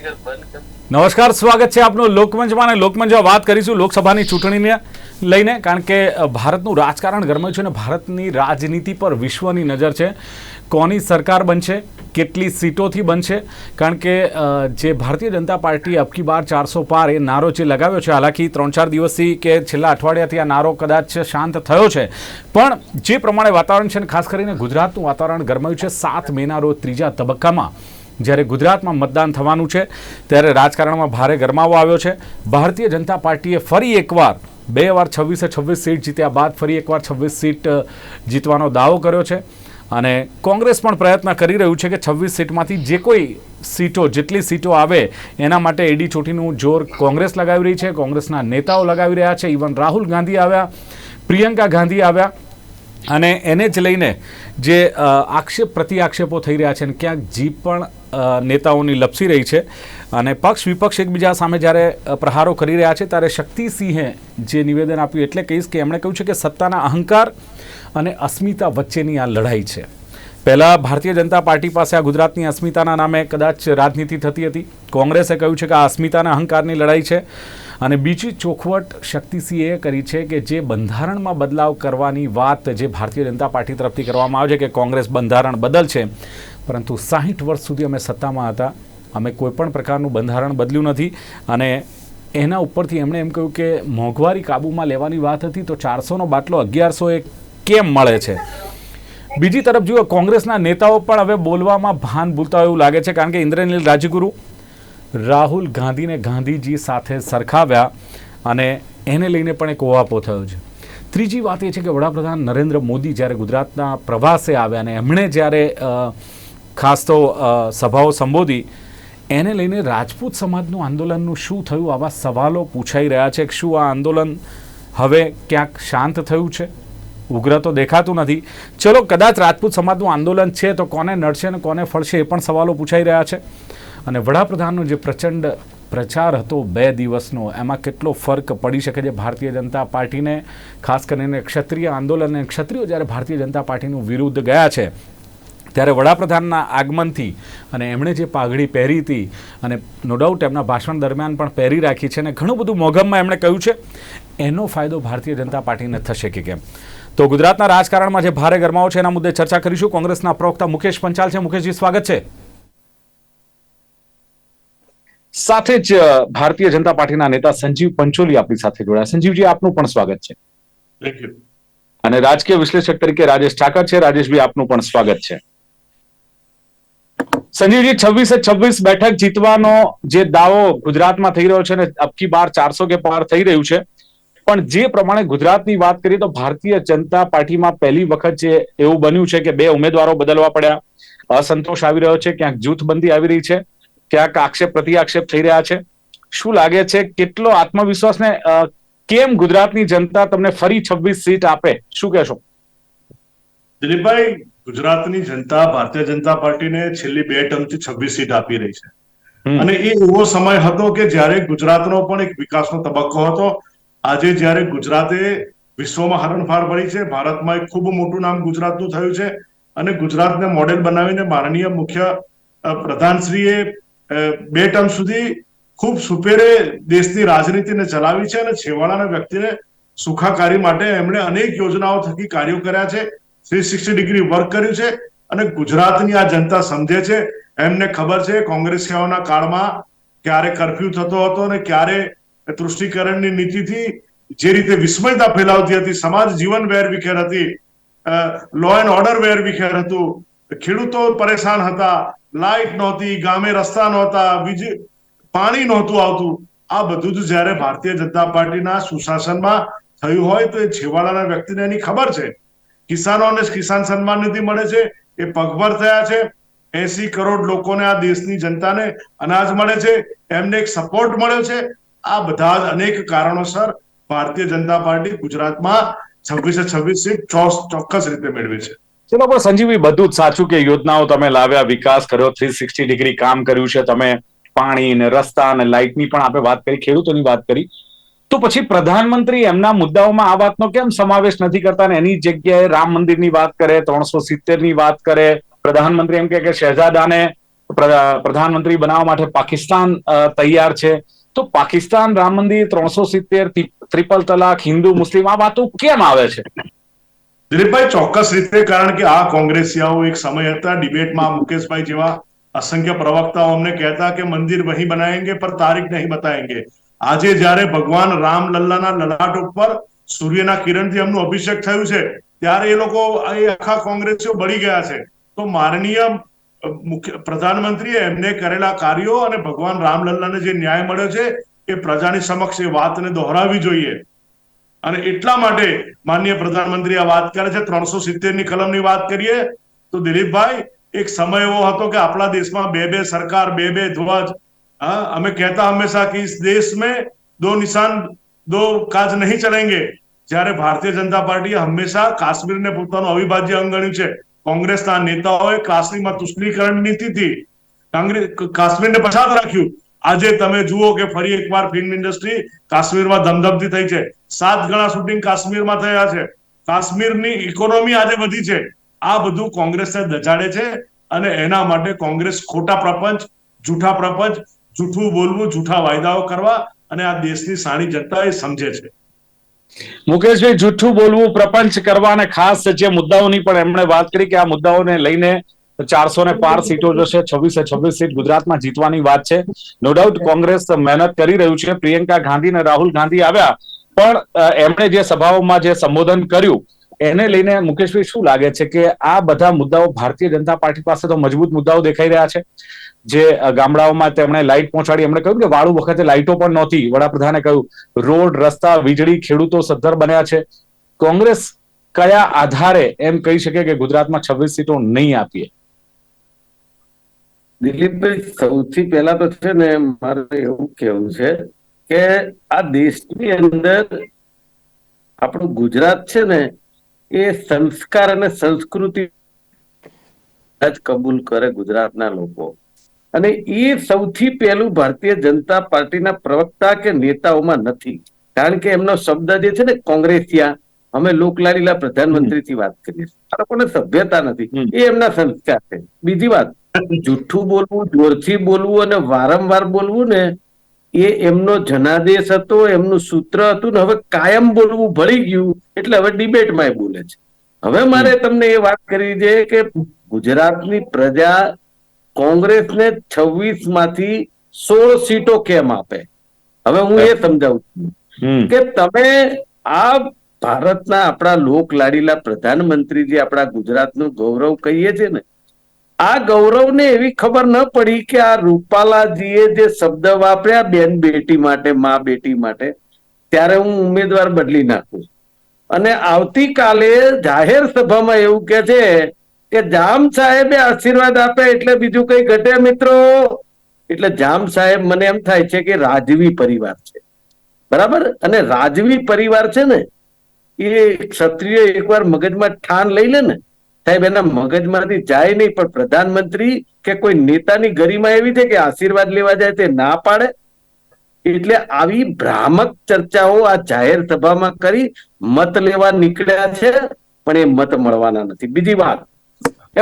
નમસ્કાર, સ્વાગત છે આપનું લોકમંચમાં અને લોકમંચમાં વાત કરીશું લોકસભાની ચૂંટણીને લઈને, કારણ કે ભારતનું રાજકારણ ગરમાયું છે અને ભારતની રાજનીતિ પર વિશ્વની નજર છે. કોની સરકાર બનશે? કેટલી સીટોથી બનશે? કારણ કે જે ભારતીય જનતા પાર્ટી અબકી બાર ચારસો પાર એ નારો જે લગાવ્યો છે, હાલાકી ત્રણ ચાર દિવસથી કે છેલ્લા અઠવાડિયાથી આ નારો કદાચ શાંત થયો છે. પણ જે પ્રમાણે વાતાવરણ છે ખાસ કરીને ગુજરાતનું વાતાવરણ ગરમાયું છે સાત મેના રોજ ત્રીજા તબક્કામાં. જ્યારે ગુજરાતમાં મતદાન થવાનું છે, ત્યારે રાજકારણમાં ભારે ગરમાવો આવ્યો છે. ભારતીય જનતા પાર્ટીએ ફરી એકવાર બે વાર છવ્વીસે છવ્વીસ સીટ જીત્યા બાદ ફરી એકવાર છવ્વીસ સીટ જીતવાનો દાવો કર્યો છે. અને કોંગ્રેસ પણ પ્રયત્ન કરી રહ્યું છે કે છવ્વીસ સીટમાંથી જે કોઈ સીટો, જેટલી સીટો આવે, એના માટે એડી ચોટીનું જોર કોંગ્રેસ લગાવી રહી છે. કોંગ્રેસના નેતાઓ લગાવી રહ્યા છે. ઇવન રાહુલ ગાંધી આવ્યા, પ્રિયંકા ગાંધી આવ્યા અને એને જ લઈને જે આક્ષેપ પ્રતિ આક્ષેપો થઈ રહ્યા છે અને ક્યાંક જીપ પણ નેતાઓની લપસી રહી છે અને પક્ષ વિપક્ષ એકબીજા સામે જ્યારે પ્રહારો કરી રહ્યા છે ત્યારે શક્તિસિંહે જે નિવેદન આપ્યું એટલે કહીશ કે એમણે કહ્યું છે કે સત્તાના અહંકાર અને અસ્મિતા વચ્ચેની આ લડાઈ છે. પહેલાં ભારતીય જનતા પાર્ટી પાસે આ ગુજરાતની અસ્મિતાના નામે કદાચ રાજનીતિ થતી હતી. કોંગ્રેસે કહ્યું છે કે આ અસ્મિતાના અહંકારની લડાઈ છે અને બીજી ચોખવટ શક્તિસિંહે કરી છે કે જે બંધારણમાં બદલાવ કરવાની વાત જે ભારતીય જનતા પાર્ટી તરફથી કરવામાં આવે છે કે કોંગ્રેસ બંધારણ બદલશે પરંતુ સાહીઠ વર્ષ સુધી અમે સત્તામાં હતા. અમે કોઈપણ પ્રકારનું બંધારણ બદલ્યું નથી. અને એના ઉપરથી એમણે એમ કહ્યું કે મોંઘવારી કાબૂમાં લેવાની વાત હતી તો ચારસોનો બાટલો અગિયારસો એ કેમ મળે છે? બીજી તરફ જુઓ, કોંગ્રેસના નેતાઓ પણ હવે બોલવામાં ભાન ભૂલતા એવું લાગે છે કારણ કે ઇન્દ્રનીલ રાજગુરુ, રાહુલ ગાંધીને ગાંધીજી સાથે સરખાવ્યા અને એને લઈને પણ એક ઓવાપો થયો છે. ત્રીજી વાત એ છે કે વડાપ્રધાન નરેન્દ્ર મોદી જ્યારે ગુજરાતના પ્રવાસે આવ્યા અને એમણે જ્યારે ખાસ તો સભાઓ સંબોધી. એને લઈને રાજપૂત સમાજનું આંદોલનનું શું થયું? આવા સવાલો પૂછાઈ રહ્યા છે શું આ આંદોલન હવે ક્યાંક શાંત થયું છે? ઉગ્ર તો દેખાતું નથી. ચલો, કદાચ રાજપૂત સમાજનું આંદોલન છે તો કોને નડશે અને કોને ફળશે એ પણ સવાલો પૂછાઈ રહ્યા છે. અને વડાપ્રધાનનો જે પ્રચંડ પ્રચાર હતો બે દિવસનો, એમાં કેટલો ફરક પડી શકે છે ભારતીય જનતા પાર્ટીને? ખાસ કરીને ક્ષત્રિય આંદોલન અને ક્ષત્રિયો જ્યારે ભારતીય જનતા પાર્ટીનું વિરુદ્ધ ગયા છે ત્યારે વડાપ્રધાનના આગમનથી અને એમણે જે પાઘડી પહેરી હતી અને નો ડાઉટ એમના ભાષણ દરમિયાન પણ પહેરી રાખી છે અને ઘણું બધું મોગમમાં એમણે કહ્યું છે એનો ફાયદો ભારતીય જનતા પાર્ટીને થશે કે કેમ? તો ગુજરાતના રાજકારણમાં જે ભારે ગરમાવો છે એના મુદ્દે ચર્ચા કરીશું. કોંગ્રેસના પ્રવક્તા મુકેશ પંચાલ છે. મુકેશજી સ્વાગત છે. સાથે જ ભારતીય જનતા પાર્ટીના નેતા સંજીવ પંચોલી આપણી સાથે જોડાયા. સંજીવજી આપનું પણ સ્વાગત છે. અને રાજકીય વિશ્લેષક તરીકે રાજેશ ઠાકર છે. રાજેશભાઈ આપનું પણ સ્વાગત છે. સંજીવજી છવ્વીસે છવ્વીસ બેઠક જીતવાનો જે દાવો ગુજરાતમાં થઈ રહ્યો છે ને અબકી બાર ચારસો કે પાર થઈ રહ્યું છે. પણ જે પ્રમાણે ગુજરાતની વાત કરીએ તો ભારતીય જનતા પાર્ટીમાં પહેલી વખત જે એવું બન્યું છે કે બે ઉમેદવારો બદલવા પડ્યા. અસંતોષ આવી રહ્યો છે, ક્યાંક જૂથબંધી આવી રહી છે, ક્યાંક આક્ષેપ પ્રતિ આક્ષેપ થઈ રહ્યા છે. શું લાગે છે, કેટલો આત્મવિશ્વાસ ને કેમ ગુજરાતની જનતા તમને ફરી છવ્વીસ સીટ આપે? શું કહેશો? દિલીપભાઈ ગુજરાતની જનતા ભારતીય જનતા પાર્ટીને છેલ્લી બે ટર્મથી છવ્વીસ સીટ આપી રહી છે. અને એ એવો સમય હતો કે જ્યારે ગુજરાતનો પણ એક વિકાસનો તબક્કો હતો આજે જ્યારે ગુજરાતે વિશ્વમાં હરણફાર ભરી છે ભારતમાં એક ખૂબ મોટું નામ ગુજરાતનું થયું છે અને ગુજરાતને મોડેલ બનાવીને માનનીય મુખ્ય પ્રધાનશ્રીએ બે ટર્મ સુધી ખૂબ સુપેરે દેશની રાજનીતિને ચલાવી છે અને છેવાડાના વ્યક્તિને સુખાકારી માટે એમણે અનેક યોજનાઓ થકી કાર્યો કર્યા છે. થ્રી સિક્સટી ડિગ્રી વર્ક કર્યું છે અને ગુજરાતની આ જનતા સમજે છે. એમને ખબર છે કોંગ્રેસીઓના કાળમાં ક્યારે કરફ્યુ થતો હતો અને ક્યારે તૃષ્ટિકરણની નીતિથી જે રીતે વિસ્મયતા ફેલાવતી હતી, સમાજ જીવન વેરવિખેર હતી લો એન્ડ ઓર્ડર વેરવિખેર હતું. ખેડૂતો પરેશાન હતા, લાઇટ નહોતી, ગામે રસ્તા નહોતા, વીજ, પાણી નહોતું આવતું. આ બધું જ જ્યારે ભારતીય જનતા પાર્ટીના સુશાસનમાં થયું હોય તો એ છેવાડાના વ્યક્તિને એની ખબર છે. કિસાનોને કિસાન સન્માન નિધિ મળે છે, એ પગભર થયા છે. એસી કરોડ લોકોને આ દેશની જનતાને અનાજ મળે છે, એમને એક સપોર્ટ મળ્યો છે. આ બધા જ અનેક કારણોસર ભારતીય જનતા પાર્ટી ગુજરાતમાં છવ્વીસે છવ્વીસ સીટ ચોક્કસ રીતે મેળવી છે. ચલો, પણ સંજીવી બધું જ સાચું કે યોજનાઓ તમે લાવ્યા, વિકાસ કર્યો થ્રી સિક્સટી ડિગ્રી કામ કર્યું છે, તમે પાણી ને રસ્તા અને લાઇટની પણ આપણે વાત કરી, ખેડૂતોની વાત કરી. તો પછી પ્રધાનમંત્રી એમના મુદ્દાઓમાં આ વાતનો કેમ સમાવેશ નથી કરતા ને એની જગ્યાએ રામ મંદિરની વાત કરે, ત્રણસો ની વાત કરે? પ્રધાનમંત્રી એમ કે શહેજાદાને પ્રધાનમંત્રી બનાવવા માટે પાકિસ્તાન તૈયાર છે. તો પાકિસ્તાન રામ મંદિર, ત્રણસો સિત્તેર ત્રિપલ તલાક, હિન્દુ, મુસ્લિમ, આ વાતો કેમ આવે છે? દિલીપભાઈ, ચોક્કસ રીતે, કારણ કે આ કોંગ્રેસિયાઓ એક સમય હતા ડિબેટમાં મુકેશભાઈ જેવા અસંખ્ય પ્રવક્તાઓ અમને કહેતા કે મંદિર વહી બનાએંગે પર તારીખ નહીં બતાએંગે આજે જ્યારે ભગવાન રામ લલ્લાના લલાટ ઉપર સૂર્યના કિરણથી એમનું અભિષેક થયું છે, ત્યારે એ લોકો એ આખા કોંગ્રેસીઓ બળી ગયા છે. તો માનનીય મુખ્ય પ્રધાનમંત્રીએ એમને કરેલા કાર્યો અને ભગવાન રામલલ્લાને જે ન્યાય મળ્યો છે, એ પ્રજાની સમક્ષ એ વાતને દોહરાવવી જોઈએ. અને એટલા માટે માનનીય પ્રધાનમંત્રી આ વાત કરે છે, ત્રણસો સિત્તેરની કલમની વાત કરીએ, તો દિલીપભાઈ, એક સમય એવો હતો કે આપણા દેશમાં બે બે સરકાર, બે બે ધ્વજ હા અમે કહેતા હંમેશા કે इस देश में दो निशान दो काज नहीं चलेंगे જ્યારે ભારતીય જનતા પાર્ટીએ હંમેશા કાશ્મીરને પોતાનું અવિભાજ્ય અંગ ગણ્યું છે કોંગ્રેસના નેતાઓએ કાશ્મીરમાં તુષ્ટીકરણ નીતિથી કાંગ્રેસ કાશ્મીરને પછાત રાખ્યું આજે તમે જુઓ કે ફરી એકવાર ફિલ્મ ઇન્ડસ્ટ્રી કાશ્મીરમાં ધમધમતી થઈ છે સાત ગણા શૂટિંગ કાશ્મીરમાં થયા છે કાશ્મીરની ઇકોનોમી આજે વધી છે આ બધું કોંગ્રેસને દજાડે છે અને એના માટે કોંગ્રેસ ખોટા પ્રપંચ જૂઠા પ્રપંચ જૂઠું બોલવું, જૂઠા વાયદાઓ કરવા અને આ દેશની સાણી જનતા એ સમજે છે. મુકેશભાઈ, જૂઠું બોલવું પ્રપંચ કરવા અને ખાસ જે મુદ્દાઓની પણ એમણે વાત કરી કે આ મુદ્દાઓને લઈને ચારસો ને પાર સીટો જશે, છવ્વીસે છવ્વીસ સીટ ગુજરાતમાં જીતવાની વાત છે. નો ડાઉટ કોંગ્રેસ મહેનત કરી રહ્યું છે. પ્રિયંકા ગાંધી અને રાહુલ ગાંધી આવ્યા. પણ એમણે જે સભાઓમાં જે સંબોધન કર્યું એને લઈને મુકેશભાઈ શું લાગે છે કે આ બધા મુદ્દાઓ ભારતીય જનતા પાર્ટી પાસે તો મજબૂત મુદ્દાઓ દેખાઈ રહ્યા છે. જે ગામડાઓમાં તેમણે લાઇટ પહોંચાડી, એમણે કહ્યું કે વાળું વખતે લાઇટો પણ નહોતી. વડાપ્રધાને કહ્યું, રોડ, રસ્તા, વીજળી, ખેડૂતો સદ્ધર બન્યા છે. કોંગ્રેસ કયા આધારે એમ કહી શકે કે ગુજરાતમાં છવ્વીસ સીટો નહીં આપીએ? દિલીપભાઈ, સૌથી પહેલા તો છે ને મારે એવું કેવું છે કે આ દેશની અંદર આપણું ગુજરાત છે ને એ સંસ્કાર અને સંસ્કૃતિ જ કબૂલ કરે ગુજરાતના લોકો. અને એ સૌથી પહેલું ભારતીય જનતા પાર્ટીના પ્રવક્તા કે નેતાઓમાં નથી. કારણ કે એમનો શબ્દ જે છે ને કોંગ્રેસિયા અમે લોકલાલીલા પ્રધાનમંત્રીથી વાત કરીએ આ લોકોને સભ્યતા નથી. એ એમના સંસ્કાર છે. બીજી વાત જુઠ્ઠું બોલવું જોરથી બોલવું અને વારંવાર બોલવું ને એ એમનો જનાદેશ હતો એમનું સૂત્ર હતું ને હવે કાયમ બોલવું ભળી ગયું એટલે હવે ડિબેટમાં બોલે છે. હવે મારે તમને એ વાત કરવી છે કે ગુજરાતની પ્રજા કોંગ્રેસને છવ્વીસમાંથી સોળ સીટો કેમ આપે? હવે હું એ સમજાવું છું કે તમે આ ભારતના આપણા લોક લાડીલા પ્રધાનમંત્રી જે આપણા ગુજરાતનું ગૌરવ કહીએ છીએ ને આ ગૌરવને એવી ખબર ન પડી કે આ રૂપાલાજીએ જે શબ્દ વાપર્યા બેન બેટી માટે, મા બેટી માટે, ત્યારે હું ઉમેદવાર બદલી નાખું. અને આવતીકાલે જાહેર સભામાં એવું કે છે કે જામ સાહેબે આશીર્વાદ આપ્યા એટલે બીજું કઈ ઘટે મિત્રો? એટલે જામ સાહેબ મને એમ થાય છે કે રાજવી પરિવાર છે. બરાબર? અને રાજવી પરિવાર છે ને, એ ક્ષત્રિય એકવાર મગજમાં ઠાન લઈ લે ને સાહેબ, એના મગજમાંથી જાય નહીં, પણ પ્રધાનમંત્રી કે કોઈ નેતાની ગરિમા એવી છે કે આશીર્વાદ લેવા જાય તે ના પાડે? એટલે આવી ભ્રામક ચર્ચાઓ આ જાહેર સભામાં કરી મત લેવા નીકળ્યા છે, પણ એ મત મળવાના નથી. બીજી વાત,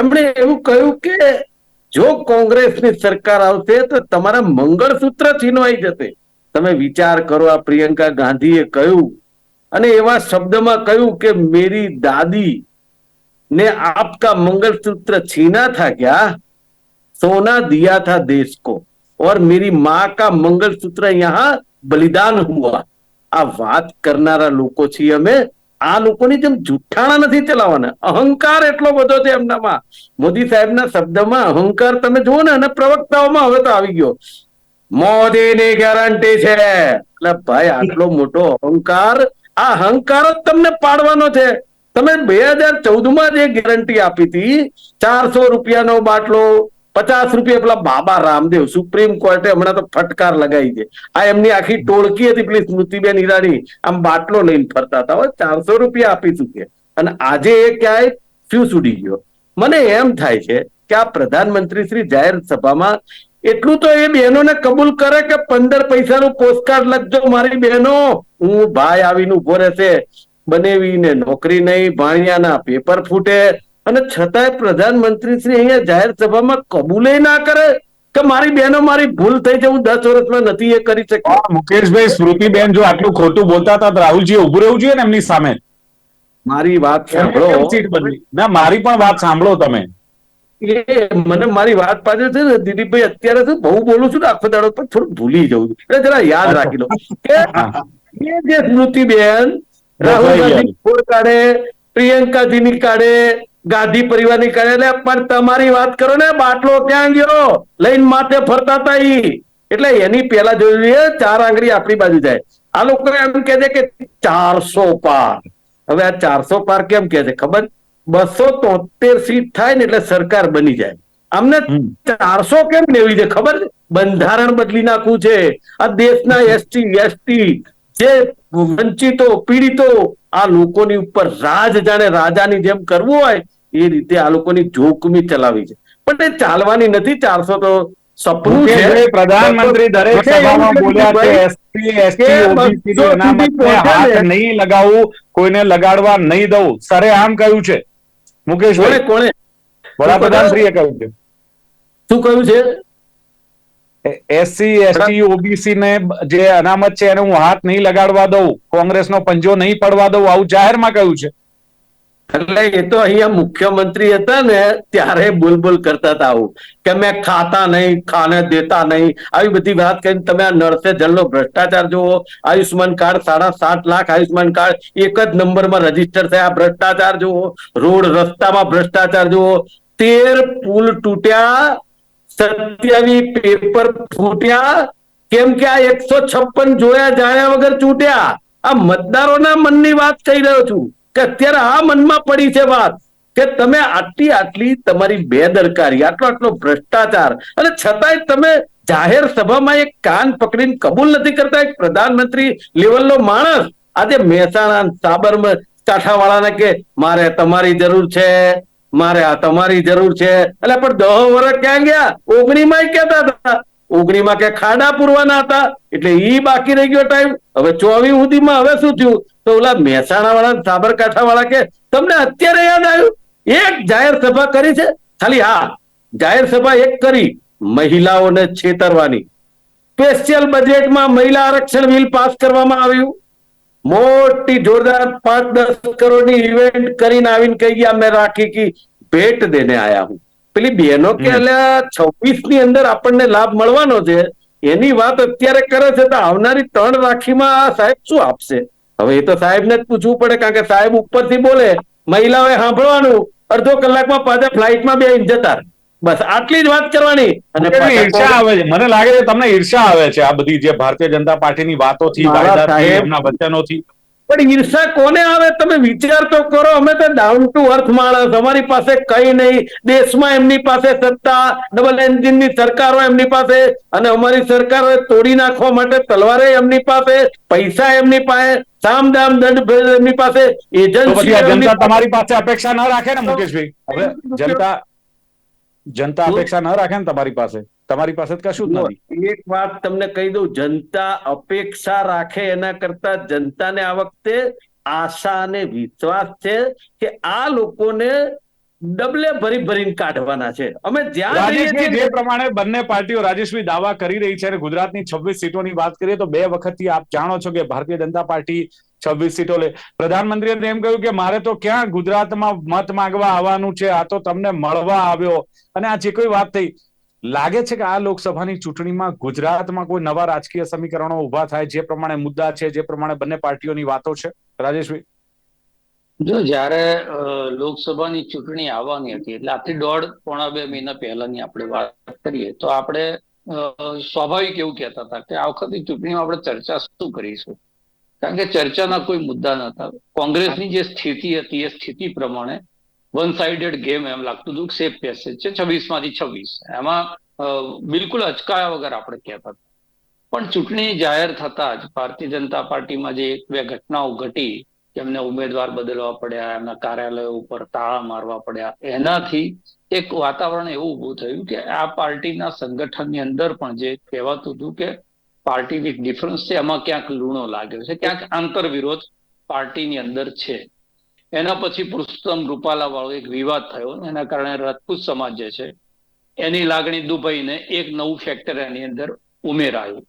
એમણે એવું કહ્યું કે જો કોંગ્રેસની સરકાર આવશે તો તમારા મંગળસૂત્ર છીનવાઈ જશે. તમે વિચાર કરો, આ પ્રિયંકા ગાંધીએ કહ્યું અને એવા શબ્દમાં કહ્યું કે, મેરી દાદી ने आपका मंगलसूत्र छीना था क्या सोना दिया था देश को और मेरी माँ का मंगलसूत्र यहाँ बलिदान हुआ આ વાત કરનારા લોકો છીએ અમે આ લોકોની જેમ જુઠ્ઠાણા નથી ચલાવવાના અહંકાર એટલો બધો છે એમનામાં મોદી સાહેબના શબ્દમાં અહંકાર તમે જુઓ ને અને પ્રવક્તાઓમાં હવે તો આવી ગયો મોદીની ગેરંટી છે એટલે ભાઈ આટલો મોટો અહંકાર આ અહંકાર જ તમને પાડવાનો છે તમે બે હજાર ચૌદમાં જે ગેરંટી આપી હતી, ચારસો રૂપિયાનો બાટલો, પચાસ રૂપિયા, પેલા બાબા રામદેવ સુપ્રીમ કોર્ટે હમણાં તો ફટકાર લગાવી છે. આ એમની આખી ટોળકી હતી પેલી સ્મૃતિબેન ઈરાની. આમ બાટલો લઈને ફરતા હતા. ચારસો રૂપિયા આપીશું કે. અને આજે એ ક્યાંય ફ્યુઝ ઉડી ગયો? મને એમ થાય છે કે આ પ્રધાનમંત્રી શ્રી જાહેર સભામાં એટલું તો એ બહેનોને કબૂલ કરે કે પંદર પૈસાનું પોસ્ટકાર્ડ લખજો મારી બહેનો. હું ભાઈ આવીને ઊભો રહેશે. બનેવીને નોકરી નહીં ભાણિયાના પેપર ફૂટે અને છતાંય પ્રધાનમંત્રી શ્રી અહીંયા જાહેર સભામાં કબૂલે ના કરે કે મારી બહેનો મારી ભૂલ થઈ છે હું દસ વર્ષમાં નથી એ કરી શકી મુકેશભાઈ સ્મૃતિબેન જો આટલું ખોટું બોલતા હતા રાહુલજી ઉભું રહેવું જોઈએ ને એમની સામે? મારી વાત સાંભળો. ના મારી પણ વાત સાંભળો તમે. એ મને મારી વાત પાછળ છે ને દિલીપભાઈ અત્યારે તો બહુ બોલું છું ને આખો દાડો પણ થોડું ભૂલી જવું છું. એટલે જરા યાદ રાખી લો. કે જે સ્મૃતિબેન રાહુલ ગાંધી ફોડ કાઢે પ્રિયંકાજીની કાઢે ગાંધી પરિવારની કાઢે. એટલે પણ તમારી વાત કરો ને બાટલો ક્યાં ગયો? લઈને માથે ફરતા હતા ઈ. એટલે એની પેલા જોયું છે ચાર આંગળી આપણી બાજુ જાય. આ લોકો એમ કે છે કે ચારસો પાર. હવે આ ચારસો પાર કેમ કે છે ખબર? બસો તોતેર સીટ થાય ને એટલે સરકાર બની જાય. અમને ચારસો કેમ લેવી છે ખબર બંધારણ બદલી નાખવું છે. આ દેશના એસટી એસટી જે વંચિતો પીડિતો આ લોકોની ઉપર રાજ જાણે રાજાની જેમ કરવું હોય એ રીતે આ લોકોની જોખમી ચલાવી છે. પણ એ ચાલવાની નથી ચારસો તો સપનું છે. પ્રધાનમંત્રી દરેક સભામાં બોલ્યા છે એસટી એસટી ઓબીસી હાથ. નહીં લગાવું કોઈને લગાડવા નહીં દઉં. સરે આમ કહ્યું છે. મુકેશભાઈ. કોણે વડાપ્રધાનશ્રીએ કહ્યું છે. શું કહ્યું છે? એસસી, એસટી, ઓબીસી ને જે અનામત છે એને હું હાથ નહીં લગાડવા દઉં. કોંગ્રેસનો પંજો નહીં પડવા દઉં. આવું જાહેરમાં કહ્યું છે. એટલે એ તો અહીંયા મુખ્યમંત્રી હતા ને ત્યારે બોલબોલ કરતા હતા આવું. કે મેં ખાતા નહીં, ખાને દેતા નહીં. આવી બધી વાત કરીને તમે આ નળસે જલનો ભ્રષ્ટાચાર જુઓ. આયુષ્માન કાર્ડ, સાડા સાત લાખ આયુષ્માન કાર્ડ, એક જ નંબરમાં રજિસ્ટર થયા. ભ્રષ્ટાચાર જુઓ. રોડ રસ્તામાં ભ્રષ્ટાચાર જુઓ. તેર પુલ તૂટ્યા. સત્યાવી પેપર ફૂટ્યા. કેમ કે આ એકસો છપ્પન જોયા જાણ્યા વગર ચૂંટ્યા. આ મતદારોના મનની વાત કહી રહ્યો છું કે અત્યારે આ મનમાં પડી છે વાત કે તમે આટલી આટલી તમારી બેદરકારી, આટલો આટલો ભ્રષ્ટાચાર અને છતાંય તમે જાહેર સભામાં એક કાન પકડીને કબૂલ નથી કરતા એક પ્રધાનમંત્રી લેવલનો માણસ. આજે મહેસાણા સાબરમાં કાંઠાવાળાને કે મારે તમારી જરૂર છે. મારે આ તમારી જરૂર છે. એટલે પણ દહ વર્ષ ક્યાં ગયા? ઓગણીમાં કેતા હતા. ઓગણીમાં કે ખાડા પૂરવાના હતા. એટલે ઈ બાકી રહી ગયો ટાઈમ હવે ચોવીસ સુધીમાં હવે શું થયું? તો ઓલા મહેસાણા વાળા સાબરકાંઠા વાળા કે, તમને અત્યારે યાદ આવ્યું? એક જાહેર સભા કરી છે? ખાલી હા, જાહેર સભા એક કરી. મહિલાઓને છેતરવાની. સ્પેશિયલ બજેટમાં મહિલા આરક્ષણ બિલ પાસ કરવામાં આવ્યું. મોટી જોરદાર પાંચ દસ કરોડની ઇવેન્ટ કરીને આવીને કહી ગયા મેં રાખી કી ભેટ દેને આયા હું. પેલી બહેનો કે છવ્વીસની અંદર આપણને લાભ મળવાનો છે. એની વાત અત્યારે કરે છે તો આવનારી ત્રણ રાખીમાં આ સાહેબ શું આપશે? હવે એ તો સાહેબને જ પૂછવું પડે કારણ કે સાહેબ ઉપરથી બોલે મહિલાઓએ સાંભળવાનું અડધો કલાકમાં પાછા ફ્લાઇટમાં બે જતા રહે. બસ આટલી જ વાત કરવાની અને ઈર્ષા આવે છે. મને લાગે છે તમને ઈર્ષા આવે છે આ બધી જે ભારતીય જનતા પાર્ટીની વાતોથી વાયદાથી એમના વચનોથી. પણ ઈર્ષા કોને આવે? તમે વિચાર તો કરો અમે તો ડાઉન ટુ અર્થ માણસ. અમારી પાસે કઈ નહીં. દેશમાં એમની પાસે સત્તા ડબલ એન્જિનની સરકારો એમની પાસે. અને અમારી સરકારો તોડી નાખવા માટે તલવારે એમની પાસે પૈસા એમની પાસે સામ દામ દંડ એમની પાસે એજન્સી જનતા તમારી પાસે અપેક્ષા ના રાખે ને મુકેશભાઈ? હવે જનતા જનતા અપેક્ષા ન રાખે ને તમારી પાસે. તમારી પાસે કશું જ નથી. એક વાત તમને કહી દઉં જનતા અપેક્ષા રાખે એના કરતા જનતાને આ વખતે આશા અને વિશ્વાસ છે કે આ લોકોને ડબલે ભરી ભરીને કાઢવાના છે. અમે જ્યાં જે પ્રમાણે બંને પાર્ટીઓ રાજેશભાઈ દાવા કરી રહી છે અને ગુજરાતની છવ્વીસ સીટોની વાત કરીએ તો બે વખતથી આપ જાણો છો કે ભારતીય જનતા પાર્ટી છવ્વીસ સીટો લે પ્રધાનમંત્રીએ એમ કહ્યું કે મારે તો ક્યાં ગુજરાતમાં મત માંગવા આવવાનું છે? આ તો તમને મળવા આવ્યો. અને આ જે કોઈ વાત થઈ, લાગે છે કે આ લોકસભાની ચૂંટણીમાં ગુજરાતમાં કોઈ નવા રાજકીય સમીકરણો ઊભા થાય? જે પ્રમાણે મુદ્દા છે, જે પ્રમાણે બંને પાર્ટીઓની વાતો છે? રાજેશભાઈ. જો જ્યારે લોકસભાની ચૂંટણી આવવાની હતી, એટલે આથી દોઢ, પોણા બે મહિના પહેલાની આપણે વાત કરીએ, તો આપણે સ્વાભાવિક એવું કહેતા હતા કે આ વખતે ચૂંટણીમાં આપણે ચર્ચા શું કરીશું? કારણ કે ચર્ચાના કોઈ મુદ્દા નતા કોંગ્રેસની જે સ્થિતિ હતી, એ સ્થિતિ પ્રમાણે વન સાઇડેડ ગેમ એમ લાગતું હતું. સેફ પેસેજ છે છવ્વીસમાંથી છવ્વીસ. એમાં બિલકુલ અચકાયા વગર આપણે કહેતા હતા. પણ ચૂંટણી જાહેર થતા જ ભારતીય જનતા પાર્ટીમાં જે એક બે ઘટનાઓ ઘટી એમને ઉમેદવાર બદલવા પડ્યા, એમના કાર્યાલયો ઉપર તાળા મારવા પડ્યા, એનાથી એક વાતાવરણ એવું ઊભું થયું કે આ પાર્ટીના સંગઠનની અંદર પણ જે કહેવાતું હતું કે પાર્ટીની ડિફરન્સ છે, એમાં ક્યાંક લૂણો લાગ્યો છે, ક્યાંક આંતર વિરોધ પાર્ટીની અંદર છે. એના પછી પુરુષોત્તમ રૂપાલા વાળો એક વિવાદ થયો એના કારણે રાજપૂત સમાજ જે છે, એની લાગણી દુભાઈને એક નવું ફેક્ટર એની અંદર ઉમેરાયું.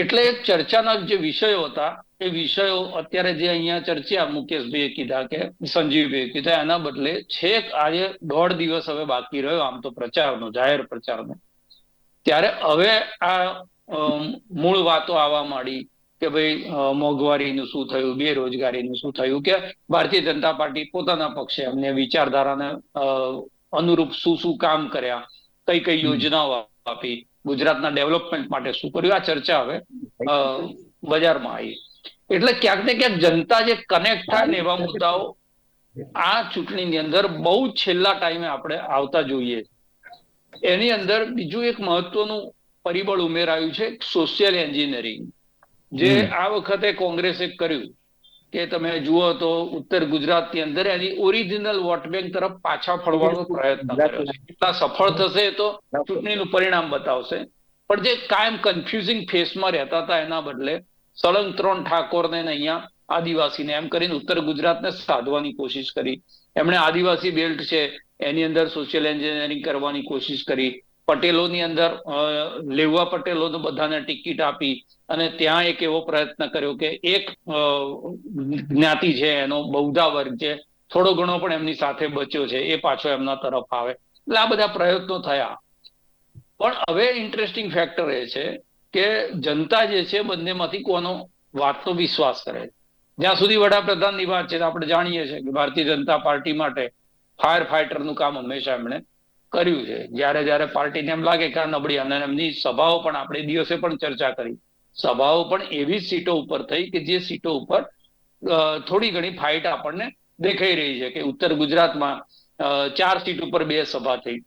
એટલે ચર્ચાના જે વિષયો હતા, એ વિષયો અત્યારે જે અહીંયા ચર્ચા મુકેશભાઈએ કીધા કે, સંજીવભાઈએ કીધા, એના બદલે છેક આજે દોઢ દિવસ હવે બાકી રહ્યો, આમ તો પ્રચારનો, જાહેર પ્રચારનો. ત્યારે હવે આ મૂળ વાતો આવવા માંડી કે ભાઈ મોંઘવારીનું શું થયું બેરોજગારીનું શું થયું કે ભારતીય જનતા પાર્ટી પોતાના પક્ષે એમને વિચારધારાને અનુરૂપ શું શું કામ કર્યા કઈ કઈ યોજનાઓ આપી ગુજરાતના ડેવલપમેન્ટ માટે શું કર્યું આ ચર્ચા હવે બજારમાં આવી. એટલે ક્યાંક ને ક્યાંક જનતા જે કનેક્ટ થાય ને એવા મુદ્દાઓ આ ચૂંટણીની અંદર બહુ છેલ્લા ટાઈમે આપણે આવતા જોઈએ. એની અંદર બીજું એક મહત્વનું પરિબળ ઉમેરાયું છે સોશિયલ એન્જિનિયરિંગ જે આ વખતે કોંગ્રેસે કર્યું કે તમે જુઓ તો ઉત્તર ગુજરાતની અંદર એની ઓરિજિનલ વોટ બેંક તરફ પાછા ફળવાનો પ્રયત્ન કર્યો છે. કેટલા સફળ થશે તો ચૂંટણીનું પરિણામ બતાવશે. પણ જે કાયમ કન્ફ્યુઝિંગ ફેસમાં રહેતા હતા એના બદલે સળંગ ત્રણ ઠાકોરને અહીંયા આદિવાસીને એમ કરીને ઉત્તર ગુજરાતને સાધવાની કોશિશ કરી. એમણે આદિવાસી બેલ્ટ છે એની અંદર સોશિયલ એન્જિનિયરિંગ કરવાની કોશિશ કરી. પટેલોની અંદર લેવા પટેલોને બધાને ટિકિટ આપી અને ત્યાં એક એવો પ્રયત્ન કર્યો કે એક જ્ઞાતિ છે, એનો બૌદ્ધા વર્ગ છે, થોડો ઘણો પણ એમની સાથે બચ્યો છે, એ પાછો એમના તરફ આવે. એટલે આ બધા પ્રયત્નો થયા. પણ હવે ઇન્ટરેસ્ટિંગ ફેક્ટર એ છે કે જનતા જે છે, બંનેમાંથી કોનો વાતનો વિશ્વાસ કરે જ્યાં સુધી વડાપ્રધાનની વાત છે આપણે જાણીએ છીએ કે ભારતીય જનતા પાર્ટી માટે ફાયર ફાઈટરનું કામ હંમેશા એમણે કર્યું છે. જ્યારે જ્યારે પાર્ટીને એમ લાગે કે નબળી અને એમની સભાઓ પણ આપણે દિવસે પણ ચર્ચા કરી. સભાઓ પણ એવી સીટો ઉપર થઈ કે જે સીટો ઉપર થોડી ઘણી ફાઇટ આપણને દેખાઈ રહી છે કે ઉત્તર ગુજરાતમાં ચાર સીટ ઉપર બે સભા થઈ.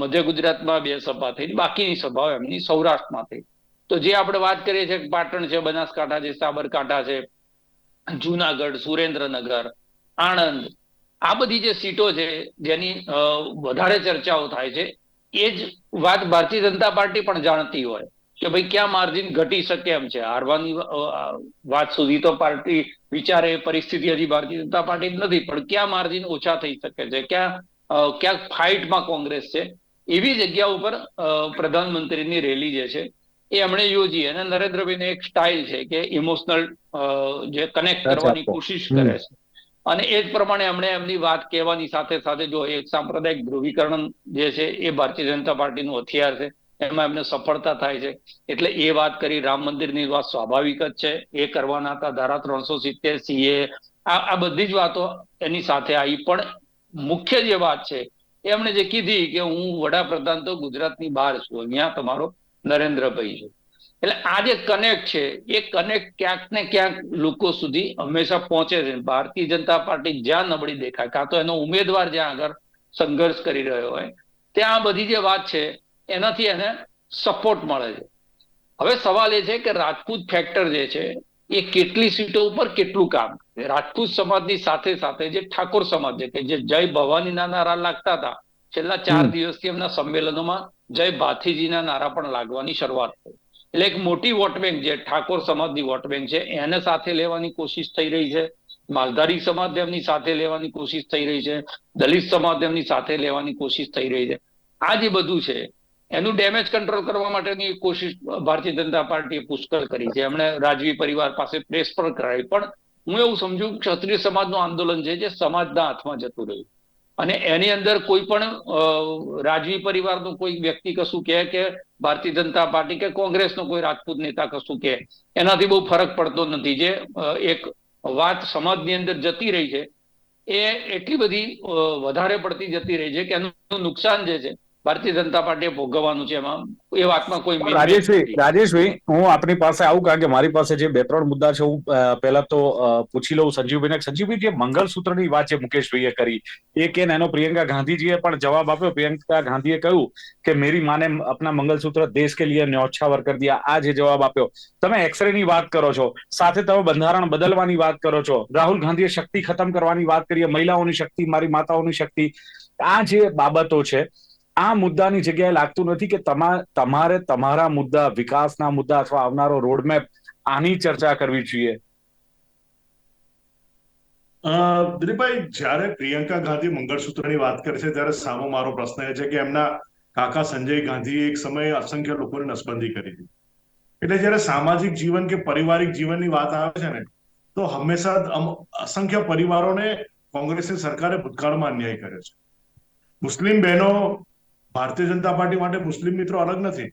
મધ્ય ગુજરાતમાં બે સભા થઈ બાકીની સભાઓ એમની સૌરાષ્ટ્રમાં થઈ. તો જે આપણે વાત કરીએ છીએ પાટણ છે, બનાસકાંઠા છે, સાબરકાંઠા છે, જુનાગઢ, સુરેન્દ્રનગર, આણંદ આ બધી જે સીટો છે જેની વધારે ચર્ચાઓ થાય છે એ જ વાત ભારતીય જનતા પાર્ટી પણ જાણતી હોય કે ભાઈ ક્યાં માર્જિન ઘટી શકે એમ છે. હારવાની વાત સુધી તો પાર્ટી વિચારે પરિસ્થિતિ હજી ભારતીય જનતા પાર્ટી નથી પણ ક્યાં માર્જિન ઓછા થઈ શકે છે? ક્યાં ક્યાં ક્યાંક ફાઇટમાં કોંગ્રેસ છે? એવી જગ્યા ઉપર પ્રધાનમંત્રીની રેલી જે છે એ એમણે યોજી. અને નરેન્દ્રભાઈને એક સ્ટાઇલ છે કે ઇમોશનલ જે કનેક્ટ કરવાની કોશિશ કરે છે. અને એ જ પ્રમાણે એમણે એમની વાત કહેવાની સાથે સાથે જો એક સાંપ્રદાયિક ધ્રુવીકરણ જે છે એ ભારતીય જનતા પાર્ટીનું હથિયાર છે, એમાં એમને સફળતા થાય છે. એટલે એ વાત કરી રામ મંદિરની વાત સ્વાભાવિક જ છે. એ કરવાના હતા ધારા ત્રણસો સિત્તેર સીએ. આ આ બધી જ વાતો એની સાથે આવી. પણ મુખ્ય જે વાત છે એમણે જે કીધી કે હું વડાપ્રધાન તો ગુજરાતની બહાર છું. અહીંયા તમારો નરેન્દ્રભાઈ છે. એટલે આ જે કનેક્ટ છે. એ કનેક્ટ ક્યાંક ને ક્યાંક લોકો સુધી હંમેશા પહોંચે છે. ભારતીય જનતા પાર્ટી જ્યાં નબળી દેખાય કાં તો એનો ઉમેદવાર જ્યાં આગળ સંઘર્ષ કરી રહ્યો હોય ત્યાં આ બધી જે વાત છે એનાથી એને સપોર્ટ મળે છે. હવે સવાલ એ છે કે રાજપૂત ફેક્ટર જે છે એ કેટલી સીટો ઉપર કેટલું કામ રાજપૂત સમાજની સાથે સાથે જે ઠાકોર સમાજ છે કે જે જય ભવાનીના નારા લાગતા હતા છેલ્લા ચાર દિવસથી એમના સંમેલનોમાં જય ભાથીજીના નારા પણ લાગવાની શરૂઆત થઈ. એટલે એક મોટી વોટ બેંક જે ઠાકોર સમાજની વોટ બેંક છે, એને સાથે લેવાની કોશિશ થઈ રહી છે. માલધારી સમાજ એમની સાથે લેવાની કોશિશ થઈ રહી છે. દલિત સમાજ એમની સાથે લેવાની કોશિશ થઈ રહી છે. આ જે બધું છે, એનું ડેમેજ કંટ્રોલ કરવા માટેની કોશિશ ભારતીય જનતા પાર્ટીએ પુષ્કળ કરી છે. એમણે રાજવી પરિવાર પાસે પ્રેસ પણ કરાવી. પણ હું એવું સમજુ ક્ષત્રિય સમાજનું આંદોલન છે જે સમાજના હાથમાં જતું રહ્યું. અને એની અંદર કોઈ પણ રાજવી પરિવારનો કોઈ વ્યક્તિ કશું કહે કે ભારતીય જનતા પાર્ટી કે કોંગ્રેસનો કોઈ રાજપૂત નેતા કશું કહે, એનાથી બહુ ફરક પડતો નથી. જે એક વાત સમાજની અંદર જતી રહી છે, એ એટલી બધી વધારે પડતી જતી રહી છે કે એનું નુકસાન જે છે ભારતીય જનતા પાર્ટીએ ભોગવવાનું છે એમાં. એ વાતમાં કોઈ રાજેશભાઈ રાજેશભાઈ હું આપની પાસે આવું કારણ કે મારી પાસે જે બે ત્રણ મુદ્દા છે હું પહેલા તો પૂછી લઉં સંજીવભાઈને. સંજીવભાઈ જે મંગલસૂત્રની વાત છે મુકેશભાઈએ કરી એ કે એનો પ્રિયંકા ગાંધીજીએ પણ જવાબ આપ્યો. પ્રિયંકા ગાંધીએ કહ્યું કે મેરી માને અપના મંગલસૂત્ર દેશ કે લીએ ન્યોછાવર કર દિયા. આ જે જવાબ આપ્યો. તમે એક્સરે ની વાત કરો છો સાથે તમે બંધારણ બદલવાની વાત કરો છો રાહુલ ગાંધીએ શક્તિ ખતમ કરવાની વાત કરીએ મહિલાઓની શક્તિ મારી માતાઓની શક્તિ. આ જે બાબતો છે આ મુદ્દાની જગ્યાએ લાગતું નથી કે તમારે તમારા મુદ્દા, વિકાસના મુદ્દા અથવા આવનારો રોડમેપ આની ચર્ચા કરવી જોઈએ. દિલીપભાઈ, જ્યારે પ્રિયંકા ગાંધી મંગળસૂત્રની વાત કરે છે, ત્યારે સામો મારો પ્રશ્ન એ છે કે એમના કાકા સંજય ગાંધીએ એક સમયે અસંખ્ય લોકોની નસબંધી કરી હતી. એટલે જ્યારે સામાજિક જીવન કે પારિવારિક જીવનની વાત આવે છે ને, તો હંમેશા અસંખ્ય પરિવારોને કોંગ્રેસની સરકારે ભૂતકાળમાં અન્યાય કર્યો છે. મુસ્લિમ બહેનો ભારતીય જનતા પાર્ટી માટે મુસ્લિમ મિત્રો અલગ નથી.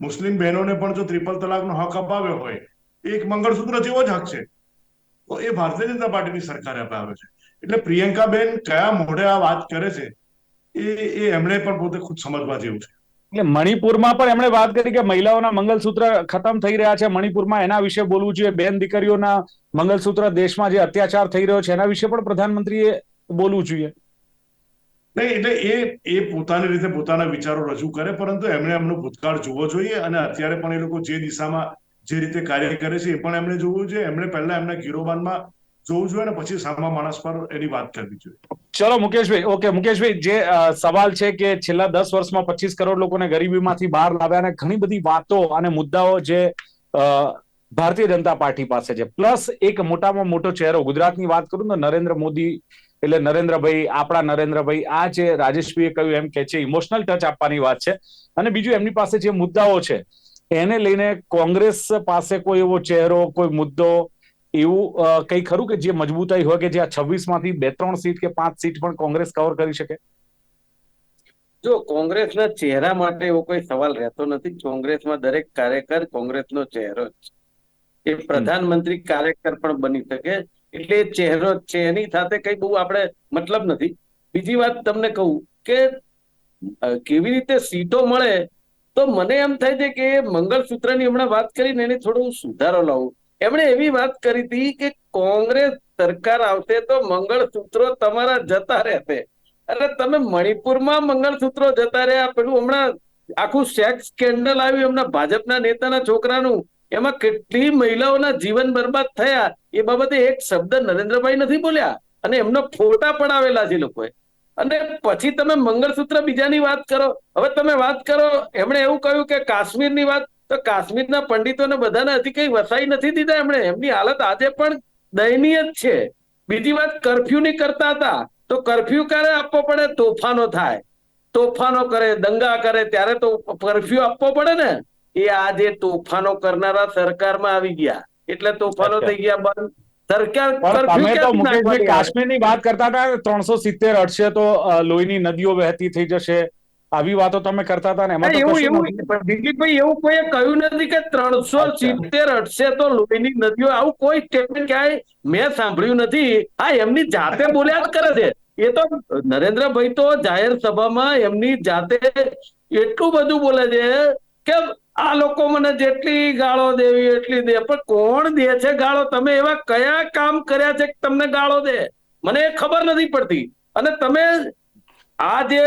મુસ્લિમ બહેનોને પણ જો ત્રિપલ તલાકનો હક અપાવ્યો હોય એક મંગળસૂત્ર જેવો જ હક છે. તો એ ભારતીય જનતા પાર્ટીની સરકારે અપાવ્યો છે. એટલે પ્રિયંકાબેન કયા મોઢે આ વાત કરે છે, એ એ એમણે પણ પોતે ખુદ સમજવા જેવું છે. એટલે મણિપુરમાં પણ એમણે વાત કરી કે મહિલાઓના મંગલસૂત્ર ખતમ થઈ રહ્યા છે. મણિપુરમાં એના વિશે બોલવું જોઈએ. બેન દીકરીઓના મંગલસૂત્ર દેશમાં જે અત્યાચાર થઈ રહ્યો છે, એના વિશે પણ પ્રધાનમંત્રીએ બોલવું જોઈએ. નહીં, એટલે એ એ પોતાની રીતે પોતાના વિચારો રજૂ કરે, પરંતુ એમણે એમનો ભૂતકાળ જોવો જોઈએ અને અત્યારે પણ એ લોકો જે દિશામાં જે રીતે કાર્ય કરે છે, એ પણ એમણે જોવું જોઈએ. એમણે પહેલા એમના ગીરોબાનમાં જોવું જોઈએ અને પછી સામા માણસ પર એની વાત કરવી જોઈએ. ચલો, મુકેશભાઈ, ઓકે, મુકેશભાઈ, જે સવાલ છે કે છેલ્લા દસ વર્ષમાં પચીસ કરોડ લોકોને ગરીબીમાંથી બહાર લાવ્યા અને ઘણી બધી વાતો અને મુદ્દાઓ જે ભારતીય જનતા પાર્ટી પાસે છે. પ્લસ એક મોટામાં મોટો ચહેરો ગુજરાતની વાત કરું તો નરેન્દ્ર મોદી એટલે નરેન્દ્રભાઈ આપણા નરેન્દ્રભાઈ આ જે રાજેશભાઈએ કહ્યું એમ કે છે ઇમોશનલ ટચ આપવાની વાત છે. અને બીજું એમની પાસે જે મુદ્દાઓ છે એને લઈને કોંગ્રેસ પાસે કોઈ એવો ચહેરો કોઈ મુદ્દો એવું કઈ ખરું કે જે મજબૂતાઈ હોય કે જે આ છવ્વીસમાંથી બે ત્રણ સીટ કે પાંચ સીટ પણ કોંગ્રેસ કવર કરી શકે? જો કોંગ્રેસના ચહેરા માટે એવો કોઈ સવાલ રહેતો નથી કોંગ્રેસમાં દરેક કાર્યકર કોંગ્રેસનો ચહેરો છે. એ પ્રધાનમંત્રી કાર્યકર પણ બની શકે એટલે ચહેરો છે સાથે કઈ બહુ આપણે મતલબ નથી. બીજી વાત તમને કહું કે કેવી રીતે સીટો મળે, તો મને એમ થાય છે કે મંગળસૂત્રની હમણાં વાત કરીને એને થોડો સુધારો લાવું. એમણે એવી વાત કરી હતી કે કોંગ્રેસ સરકાર આવશે તો મંગળસૂત્રો તમારા જતા રહેશે. અરે તમે મણિપુરમાં મંગળસૂત્રો જતા રહ્યા, પેલું હમણાં આખું સેક્સ સ્કેન્ડલ આવ્યું એમના ભાજપના નેતાના છોકરાનું. એમાં કેટલી મહિલાઓના જીવન બરબાદ થયા. એ બાબતે એક શબ્દ નરેન્દ્રભાઈ નથી બોલ્યા, અને એમનો ફોટા પડાવેલા છે લોકોએ. અને પછી તમે મંગળસૂત્ર બીજાની વાત કરો. હવે તમે વાત કરો, એમણે એવું કહ્યું કે કાશ્મીરની વાત, તો કાશ્મીરના પંડિતોને બધાને હજી કઈ વસાઈ નથી દીધા એમણે. એમની હાલત આજે પણ દયનીય જ છે. બીજી વાત કર્ફ્યુની કરતા હતા, તો કર્ફ્યુ ક્યારે આપવો પડે? તોફાનો થાય. તોફાનો કરે, દંગા કરે, ત્યારે તો કર્ફ્યુ આપવો પડે ને? એ આજે તોફાનો કરનારા સરકારમાં આવી ગયા. એટલે તોફાનો. થઈ ગયા બંધ. તમે તો મુકેશભાઈ કાશ્મીરની વાત કરતા હતા ત્રણસો સિત્તેર અડશે તો લોહીની નદીઓ વહેતી થઈ જશે. આવી વાતો તમે કરતા હતા ને? એમાં એવું એવું. દિલીપભાઈ એવું કોઈ કહ્યું નથી કે ત્રણસો સિત્તેર અડશે તો લોહીની નદીઓ આવું કોઈ સ્ટેટમેન્ટ ક્યાંય મેં સાંભળ્યું નથી. હા એમની જાતે બોલ્યા જ કરે છે. એ તો નરેન્દ્રભાઈ તો જાહેર સભામાં એમની જાતે એટલું બધું બોલે છે કે આ લોકો મને જેટલી ગાળો દેવી, એટલી દે. પણ કોણ દે છે ગાળો? તમે એવા કયા કામ કર્યા છે કે તમને ગાળો દે? મને એ ખબર નથી પડતી. અને તમે આ જે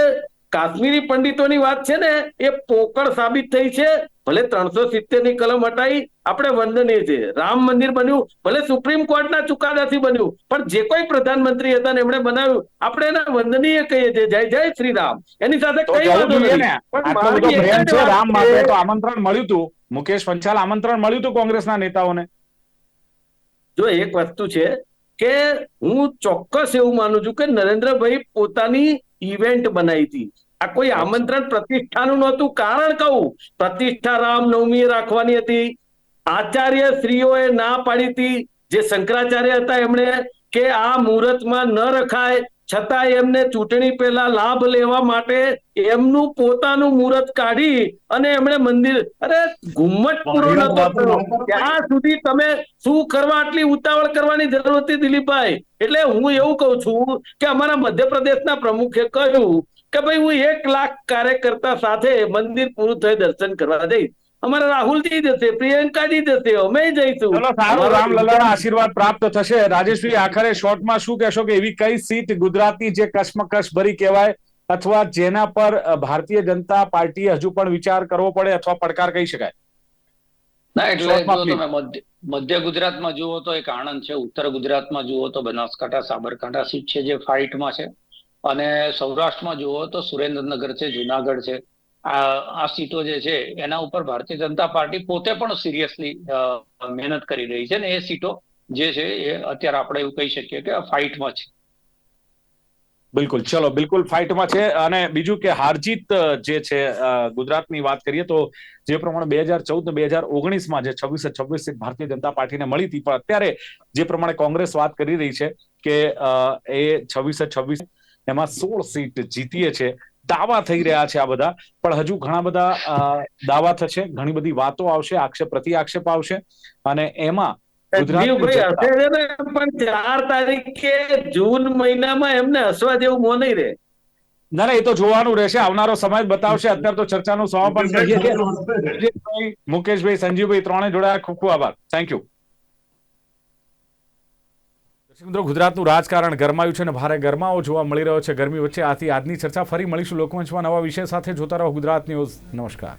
કાશ્મીરી પંડિતોની વાત છે ને એ પોકળ સાબિત થઈ છે. ભલે ત્રણસો સિત્તેરની કલમ હટાઈ આપણે વંદનીય છે રામ મંદિર બન્યું ભલે સુપ્રીમ કોર્ટના ચુકાદાથી બન્યું પણ જે કોઈ પ્રધાનમંત્રી હતા ને એમણે બનાવ્યું આપણે એને વંદનીય કહીએ છીએ. જય જય શ્રી રામ. એની સાથે કઈ વાંધો રામ માટે તો આમંત્રણ મળ્યું હતું મુકેશ પંચાલ આમંત્રણ મળ્યું હતું કોંગ્રેસના નેતાઓને? જો એક વસ્તુ છે કે હું ચોક્કસ એવું માનું છું કે નરેન્દ્રભાઈ પોતાની ઇવેન્ટ બનાવી હતી. આ કોઈ આમંત્રણ પ્રતિષ્ઠાનું નહોતું. કારણ કહું, પ્રતિષ્ઠા રામનવમી રાખવાની હતી. આચાર્ય શ્રીઓએ ના પાડી હતી. જે શંકરાચાર્ય હતા, એમણે કે આ મુહૂર્તમાં ન રખાય છતાં એમને ચૂંટણી પહેલા લાભ લેવા માટે એમનું પોતાનું મુહૂર્ત કાઢી અને એમણે મંદિર અરે ઘુમ્મટ પૂરો નતો. ત્યાં સુધી તમે શું કરવા આટલી ઉતાવળ કરવાની જરૂર હતી દિલીપભાઈ? એટલે હું એવું કહું છું કે અમારા મધ્યપ્રદેશના પ્રમુખે કહ્યું કે ભાઈ હું એક લાખ કાર્યકર્તા સાથે મંદિર પૂરું થઈ દર્શન કરવા જઈશ. અમારા રાહુલજી જશે પ્રિયંકાજી જશે અમે જઈશું. ચલો સારું. રામલલાના આશીર્વાદ પ્રાપ્ત થશે. રાજેશભાઈ આખરે શોર્ટમાં શું કહેશો કે એવી કઈ સીટ ગુજરાતની જે કશ્મકશ ભરી કહેવાય અથવા જેના પર ભારતીય જનતા પાર્ટીએ હજુ પણ વિચાર કરવો પડે અથવા પડકાર કહી શકાય? ના એટલે. તમે મધ્ય મધ્ય ગુજરાતમાં જુઓ તો એક આણંદ છે ઉત્તર ગુજરાતમાં જુઓ તો બનાસકાંઠા સાબરકાંઠા સીટ છે જે ફાઇટમાં છે. અને સૌરાષ્ટ્રમાં જુઓ તો સુરેન્દ્રનગર છે જુનાગઢ છે. આ સીટો જે છે, એના ઉપર ભારતીય જનતા પાર્ટી પોતે પણ સિરિયસલી મહેનત કરી રહી છે ને એ સીટો જે છે એ અત્યારે આપણે એવું કહી શકીએ કે ફાઇટમાં છે. બિલકુલ. ચલો, બિલકુલ ફાઇટમાં છે. અને બીજું કે હારજીત જે છે ગુજરાતની વાત કરીએ તો જે પ્રમાણે બે હજાર ચૌદ બે હજાર ઓગણીસમાં જે છવ્વીસે છવ્વીસ સીટ ભારતીય જનતા પાર્ટીને મળી હતી, પણ અત્યારે જે પ્રમાણે કોંગ્રેસ વાત કરી રહી છે કે એ છવ્વીસે છવ્વીસ, એમાં સોળ સીટ જીતીએ છે. દાવા થઈ રહ્યા છે આ બધા. પણ હજુ ઘણા બધા દાવા થશે ઘણી બધી વાતો આવશે આક્ષેપ પ્રતિ આક્ષેપ આવશે. અને એમાં પણ ચાર તારીખે જૂન મહિનામાં એમને હસવા જેવું મો નહીં રહે. ના ના એ તો જોવાનું રહેશે. આવનારો સમય બતાવશે. અત્યારે તો ચર્ચાનું સમાપન કરીએ. છીએ મુકેશભાઈ, સંજીવભાઈ ત્રણે જોડાયા. ખૂબ ખૂબ આભાર. થેન્ક યુ મિત્રો ગુજરાતનું રાજકારણ ગરમાયું છે અને ભારે ગરમાવો જોવા મળી રહ્યો છે ગરમી વચ્ચે આથી આજની ચર્ચા ફરી મળીશું. લોકમંચમાં નવા વિષય સાથે જોતા રહો ગુજરાત ન્યૂઝ. નમસ્કાર.